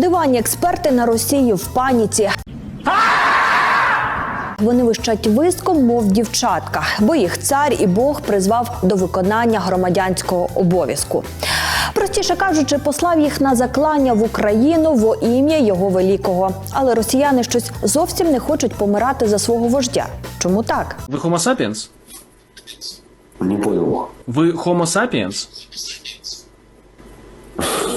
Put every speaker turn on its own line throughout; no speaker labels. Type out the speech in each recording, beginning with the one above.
Диванні експерти на Росії в паніці. Вони вищать виском, мов дівчатка, бо їх цар і Бог призвав до виконання громадянського обов'язку. Простіше кажучи, послав їх на заклання в Україну во ім'я його великого. Але росіяни щось зовсім не хочуть помирати за свого вождя. Чому так?
Вы Homo sapiens?
Не понял.
Вы Homo sapiens?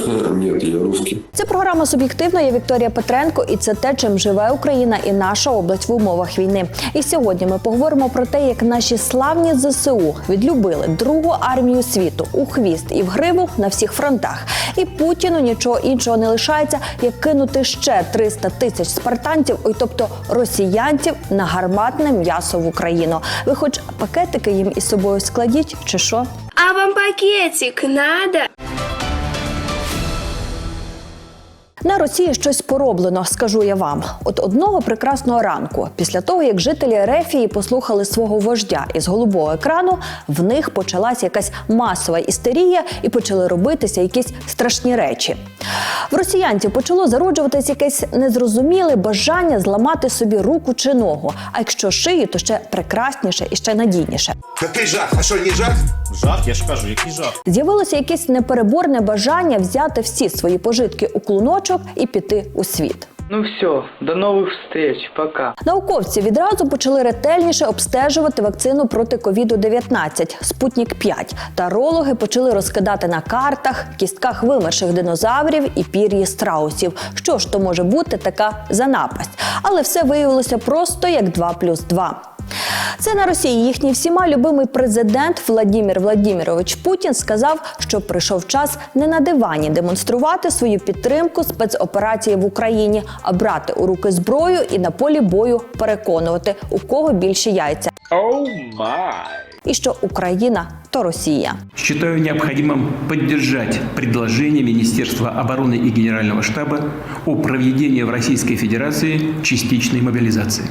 Нет, я русский.
Це програма суб'єктивно. Я Вікторія Петренко, і це те, чим живе Україна і наша область в умовах війни. І сьогодні ми поговоримо про те, як наші славні ЗСУ відлюбили другу армію світу у хвіст і в гриву на всіх фронтах. І Путіну нічого іншого не лишається, як кинути ще 300 тисяч спартанців, ой, тобто росіянців, на гарматне м'ясо в Україну. Ви хоч пакетики їм із собою складіть, чи що?
А вам пакетик надо?
На Росії щось пороблено, скажу я вам. От одного прекрасного ранку, після того як жителі Ерефії послухали свого вождя із голубого екрану, в них почалась якась масова істерія і почали робитися якісь страшні речі. В росіянців почало зароджуватись якесь незрозуміле бажання зламати собі руку чи ногу. А якщо шию, то ще прекрасніше і ще надійніше.
Какой жах? А что, не жах?
Жах, я ж кажу, який жах.
З'явилося якесь непереборне бажання взяти всі свої пожитки у клуночок і піти у світ.
Ну все, до новых встреч, пока.
Науковці відразу почали ретельніше обстежувати вакцину проти ковіду 19 Спутник 5 Тарологи почали розкидати на картах, кістках вимерших динозаврів і пір'ї страусів. Що ж то може бути така за напасть? Але все виявилося просто як 2 плюс 2. Це на Росії їхній всіма любимий президент Владімір Владімірович Путін сказав, що прийшов час не на дивані демонструвати свою підтримку спецоперації в Україні, а брати у руки зброю і на полі бою переконувати, у кого більші яйця. І що Україна то Росія.
Считаю необходимым поддержать предложение Министерства обороны и Генерального штаба о проведении в Российской Федерации частичной мобилизации.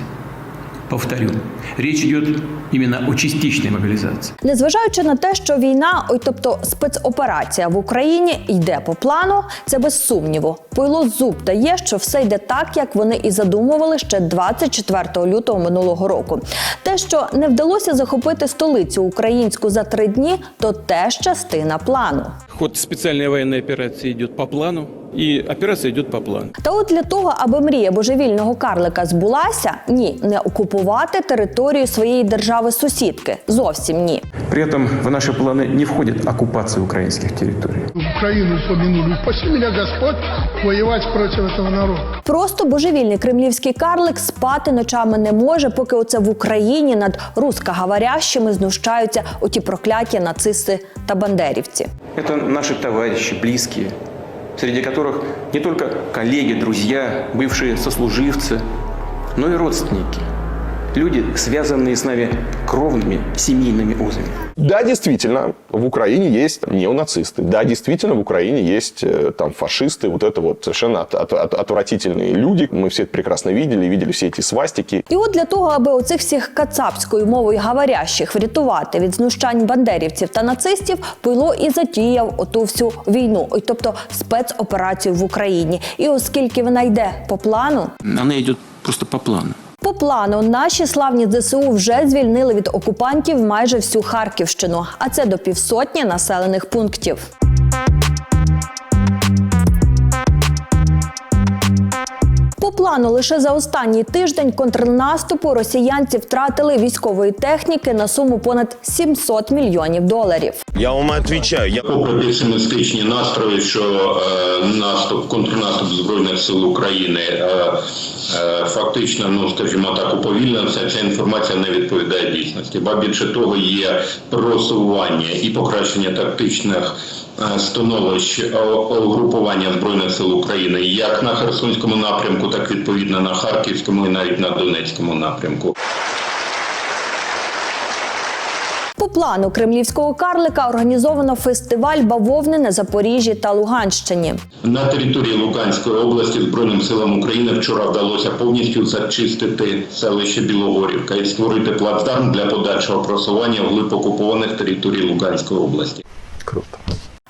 Повторю, речь идет именно о частичной мобилизации.
Незважаючи на те, що війна, ой, тобто спецоперація в Україні йде по плану, це без сумніву. Пойло зуб дає, що все йде так, як вони і задумували ще 24 лютого минулого року. Те, що не вдалося захопити столицю українську за три дні, то теж частина плану.
Ход специальной военной операции идет по плану, и операция идет по плану.
Та от для того, аби мрія божевільного карлика збулася, ні, не окупувати територію своєї держави-сусідки. Зовсім ні.
При этом в наши планы не входит оккупация украинских территорий.
Украину упомянули. Упаси меня Господь воевать против этого народа.
Просто божевільний кремлівський карлик спати ночами не може, поки оце в Україні над рускоговорящими знущаються оті прокляті нацисти та бандерівці.
Это наши товарищи, близкие, среди которых не только коллеги, друзья, бывшие сослуживцы, но и родственники. Люди, связанные с нами кровными семейными узами.
Да, действительно, в Украине есть неонацисты. Да, действительно, в Украине есть э, там фашисты, вот это вот совершенно от- от- от- отвратительные люди. Мы все это прекрасно видели, видели все эти свастики.
І от для того, аби оцих всіх кацапською мовою говорящих врятувати від знущань бандерівців та нацистів, Пило і затіяв оту всю війну, ой, тобто спецоперацію в Україні. І оскільки вона йде по плану,
Она идет просто по плану.
Плану наші славні ЗСУ вже звільнили від окупантів майже всю Харківщину, а це до півсотні населених пунктів. Плану лише за останній тиждень контрнаступу росіянці втратили військової техніки на суму понад 700 мільйонів доларів.
Я вам отвечаю. Я...
Попри песимістичні настрої, що е, наступ, контрнаступ збройних сил України е, е, фактично, ну скажімо так, уповільнився, ця інформація не відповідає дійсності. Ба більше того, є просування і покращення тактичних становищ е, угрупування збройних сил України як на Херсонському напрямку, так відповідно на Харківському і навіть на Донецькому напрямку.
По плану кремлівського карлика організовано фестиваль бавовни на Запоріжжі та Луганщині.
На території Луганської області Збройним силам України вчора вдалося повністю зачистити селище Білогорівка і створити плацдарм для подальшого просування вглиб окупованих територій Луганської області.
Круто.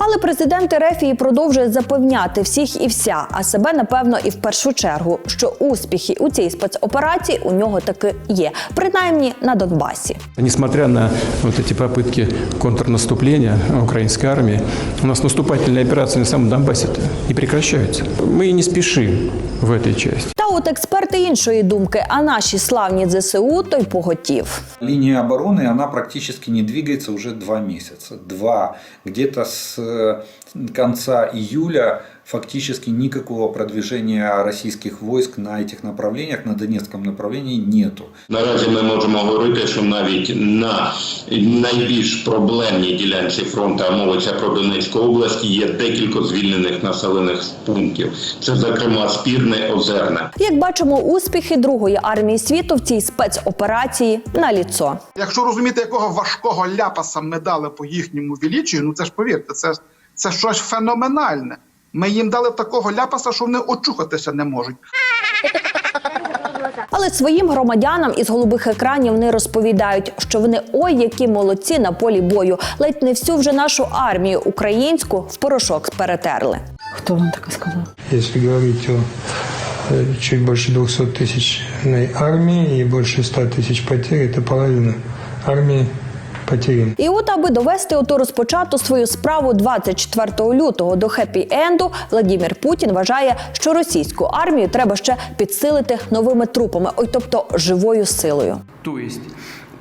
Але президент Ерефії продовжує запевняти всіх і вся, а себе напевно і в першу чергу, що успіхи у цій спецоперації у нього таки є, принаймні на Донбасі.
Несмотря на вот эти попытки контрнаступления украинской армии, у нас наступательные операции на самом Донбассе не прекращаются. Мы и не спешим в этой части.
От експерти іншої думки, а наші славні ЗСУ той поготів.
Лінія оборони вона практично не двигається уже два місяці. Два. Где-то з кінця конца июля фактически никакого продвижения российских войск на этих направлениях, на Донецком направлении нету.
Наразі ми можемо говорити, що навіть на найбільш проблемній ділянці фронту, а мовиться про Донецьку область, є декілька звільнених населених пунктів. Це, зокрема, спірне озерне.
Як бачимо, успіхи Другої армії світу в цій спецоперації на ліцо.
Якщо розуміти, якого важкого ляпаса ми дали по їхньому величію, ну це ж повірте, це, це щось феноменальне. Ми їм дали такого ляпаса, що вони очухатися не можуть.
Але своїм громадянам із голубих екранів вони розповідають, що вони ой, які молодці на полі бою. Ледь не всю вже нашу армію українську в порошок перетерли.
Хто вам таке сказав?
Если говорить о э, чуть больше 200 тысячной армии и больше 100 тысяч потерь, это половина армии потеряна.
І от, аби довести оту розпочату свою справу 24 лютого до хеппі-енду, Владімір Путін вважає, що російську армію треба ще підсилити новими трупами, ой, тобто живою силою.
То есть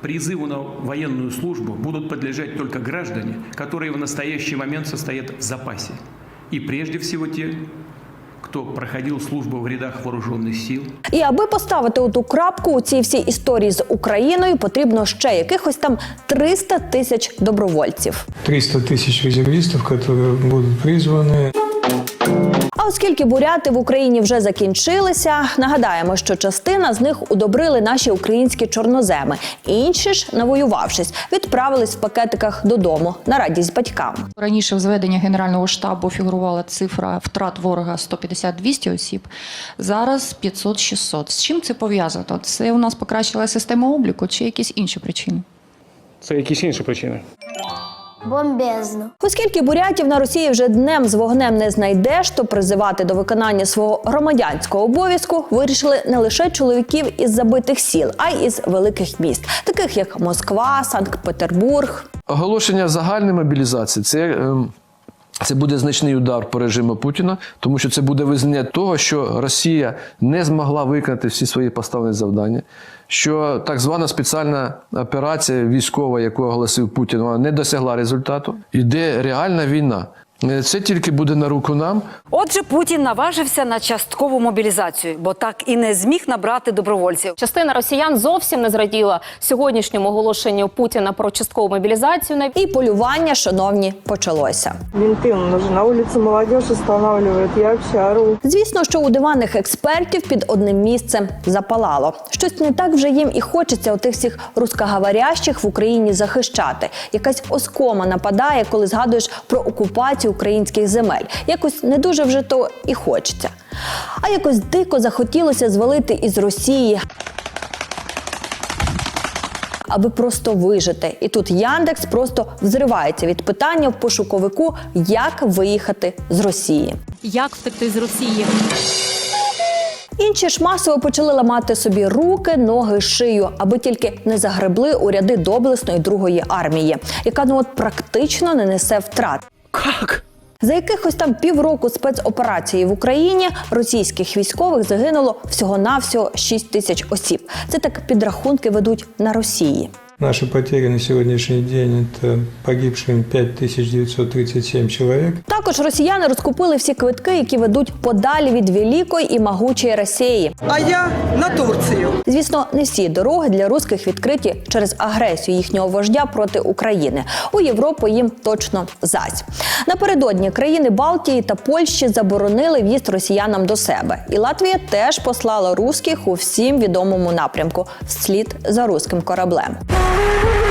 призыву на военную службу будут подлежать только граждане, которые в настоящий момент состоят в запасе. И прежде всего те, кто проходил службу в рядах вооруженных сил,
І аби поставити оту крапку у цій всій історії з Україною, потрібно ще якихось там 300 тисяч добровольців.
300 тысяч резервистов, которые будут призваны.
А оскільки буряти в Україні вже закінчилися, нагадаємо, що частина з них удобрили наші українські чорноземи. Інші ж, навоювавшись, відправились в пакетиках додому на радість батькам.
Раніше в зведенні Генерального штабу фігурувала цифра втрат ворога 150-200 осіб. Зараз 500-600. З чим це пов'язано? Це у нас покращила система обліку чи якісь інші причини?
Це якісь інші причини.
Бомбезно.
Оскільки бурятів на Росії вже днем з вогнем не знайдеш, то призивати до виконання свого громадянського обов'язку вирішили не лише чоловіків із забитих сіл, а й із великих міст, таких як Москва, Санкт-Петербург.
Оголошення загальної мобілізації це, ем, це буде значний удар по режиму Путіна, тому що це буде визнання того, що Росія не змогла виконати всі свої поставлені завдання, що так звана спеціальна операція військова, яку оголосив Путін, вона не досягла результату. Іде реальна війна. Е, Це тільки буде на руку нам,
Отже, Путін наважився на часткову мобілізацію, бо так і не зміг набрати добровольців.
Частина росіян зовсім не зраділа сьогоднішньому оголошенню Путіна про часткову мобілізацію.
І полювання, шановні, почалося.
Менти на вулиці молодіж встановлюють, я общару.
Звісно, що у диванних експертів під одним місцем запалало. Щось не так вже їм і хочеться отих всіх рускоговорящих в Україні захищати. Якась оскома нападає, коли згадуєш про окупацію українських земель. Якось не дуже вже то і хочеться. А якось дико захотілося звалити із Росії. Аби просто вижити, і тут Яндекс просто взривається від питання в пошуковику, як виїхати з Росії.
Як втекти з Росії?
Інші ж масово почали ламати собі руки, ноги, шию, аби тільки не загребли у ряди доблесної другої армії, яка ну от практично не несе втрат.
Как?
За якихось там півроку спецоперації в Україні російських військових загинуло всього-навсього 6 тисяч осіб. Це так підрахунки ведуть на Росії.
Наши потери на сегодняшний день – это погибшим 5937 человек.
Також росіяни розкупили всі квитки, які ведуть подалі від великої і могучої Росії.
А я на Турцію.
Звісно, не всі дороги для русських відкриті через агресію їхнього вождя проти України. У Європу їм точно зась. Напередодні країни Балтії та Польщі заборонили в'їзд росіянам до себе. І Латвія теж послала русських у всім відомому напрямку вслід за руським кораблем.
Thank you.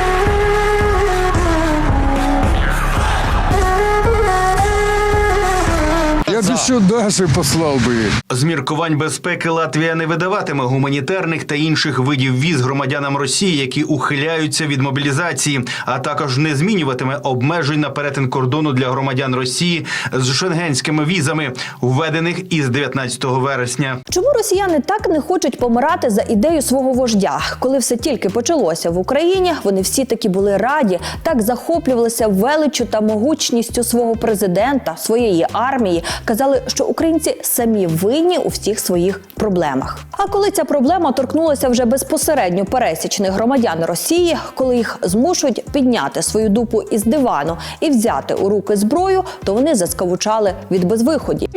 Без
Даші послав би.
З міркувань безпеки Латвія не видаватиме гуманітарних та інших видів віз громадянам Росії, які ухиляються від мобілізації, а також не змінюватиме обмежень на перетин кордону для громадян Росії з шенгенськими візами, введених із 19 вересня.
Чому росіяни так не хочуть помирати за ідею свого вождя? Коли все тільки почалося в Україні, вони всі таки були раді, так захоплювалися величчю та могутністю свого президента, своєї армії. Казали, що українці самі винні у всіх своїх проблемах. А коли ця проблема торкнулася вже безпосередньо пересічних громадян Росії, коли їх змушують підняти свою дупу із дивану і взяти у руки зброю, то вони заскавучали від безвиході.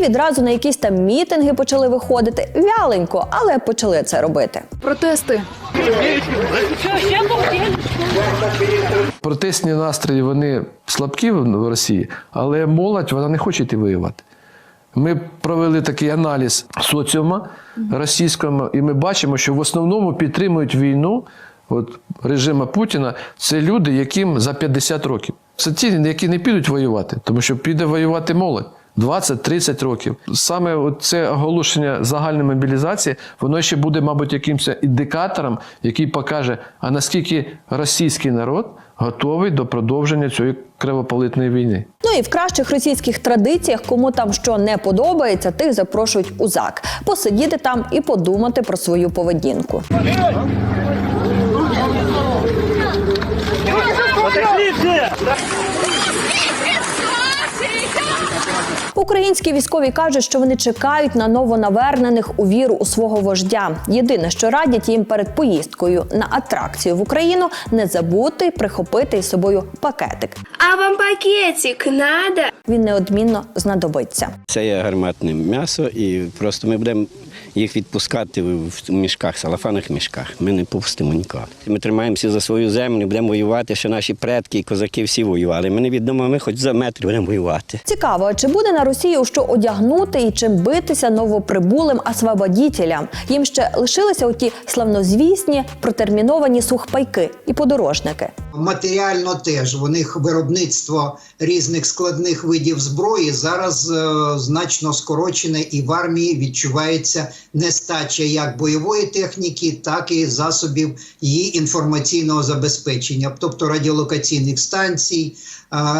І відразу на якісь там мітинги почали виходити вяленько, але почали це робити.
Протести.
Протестні настрої вони слабкі в Росії, але молодь вона не хоче йти воювати. Ми провели такий аналіз соціума російського, і ми бачимо, що в основному підтримують війну от, режима Путіна. Це люди, яким за 50 років. Це ті, які не підуть воювати, тому що піде воювати молодь. 20-30 років. Саме це оголошення загальної мобілізації, воно ще буде, мабуть, якимось індикатором, який покаже, а наскільки російський народ готовий до продовження цієї кривопролитної війни.
Ну і в кращих російських традиціях, кому там що не подобається, тих запрошують у ЗАК посидіти там і подумати про свою поведінку. Українські військові кажуть, що вони чекають на новонавернених у віру у свого вождя. Єдине, що радять їм перед поїздкою на атракцію в Україну, не забути прихопити із собою пакетик.
А вам пакетик надо?
Він неодмінно знадобиться.
Це є гарматне м'ясо, і просто ми будемо їх відпускати в мішках, салафанних мішках. Ми не пустимо нікого. Ми тримаємося за свою землю, будемо воювати. Ще наші предки і козаки всі воювали. Ми не відомо, ми хоч за метр будемо воювати.
Цікаво, чи буде на Росії що одягнути і чим битися новоприбулим освободітелям? Їм ще лишилися оті славнозвісні протерміновані сухпайки і подорожники.
Матеріально теж у них виробництво різних складних видів зброї зараз е, значно скорочене, і в армії відчувається нестача як бойової техніки, так і засобів її інформаційного забезпечення, тобто радіолокаційних станцій,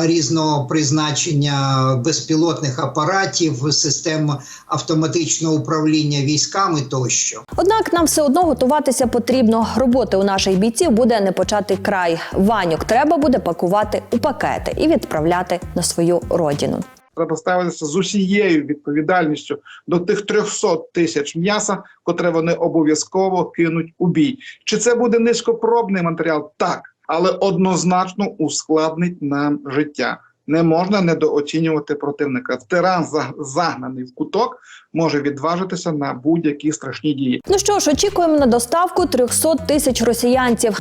різного призначення безпілотних апаратів, систем автоматичного управління військами тощо.
Однак нам все одно готуватися потрібно. Роботи у наших бійців буде не почати край. Ваньок треба буде пакувати у пакети і відправляти на свою родину.
Треба ставитися з усією відповідальністю до тих 300 тисяч м'яса, котре вони обов'язково кинуть у бій. Чи це буде низькопробний матеріал? Так, але однозначно ускладнить нам життя. Не можна недооцінювати противника. Тиран загнаний в куток може відважитися на будь-які страшні дії.
Ну що ж, очікуємо на доставку 300 тисяч росіянців.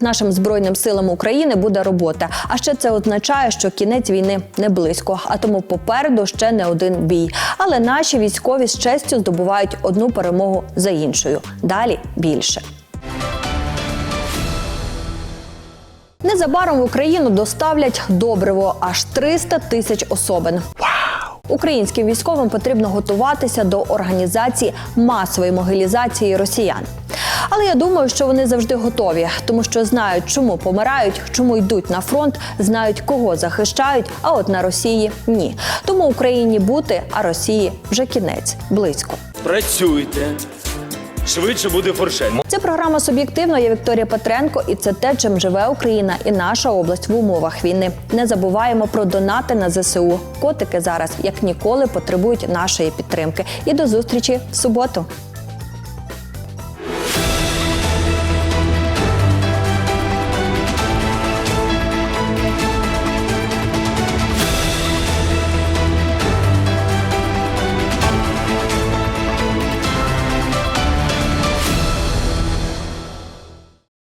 Нашим збройним силам України буде робота. А ще це означає, що кінець війни не близько, а тому попереду ще не один бій. Але наші військові з честю здобувають одну перемогу за іншою. Далі більше. Незабаром в Україну доставлять добриво аж 300 тисяч особин. Українським військовим потрібно готуватися до організації масової могилізації росіян. Але я думаю, що вони завжди готові, тому що знають, чому помирають, чому йдуть на фронт, знають, кого захищають. А от на Росії ні. Тому Україні бути, а Росії вже кінець близько.
Працюйте. Швидше буде форшет.
Це програма суб'єктивно. Я Вікторія Петренко, і це те, чим живе Україна і наша область в умовах війни. Не забуваємо про донати на ЗСУ. Котики зараз як ніколи потребують нашої підтримки. І до зустрічі в суботу.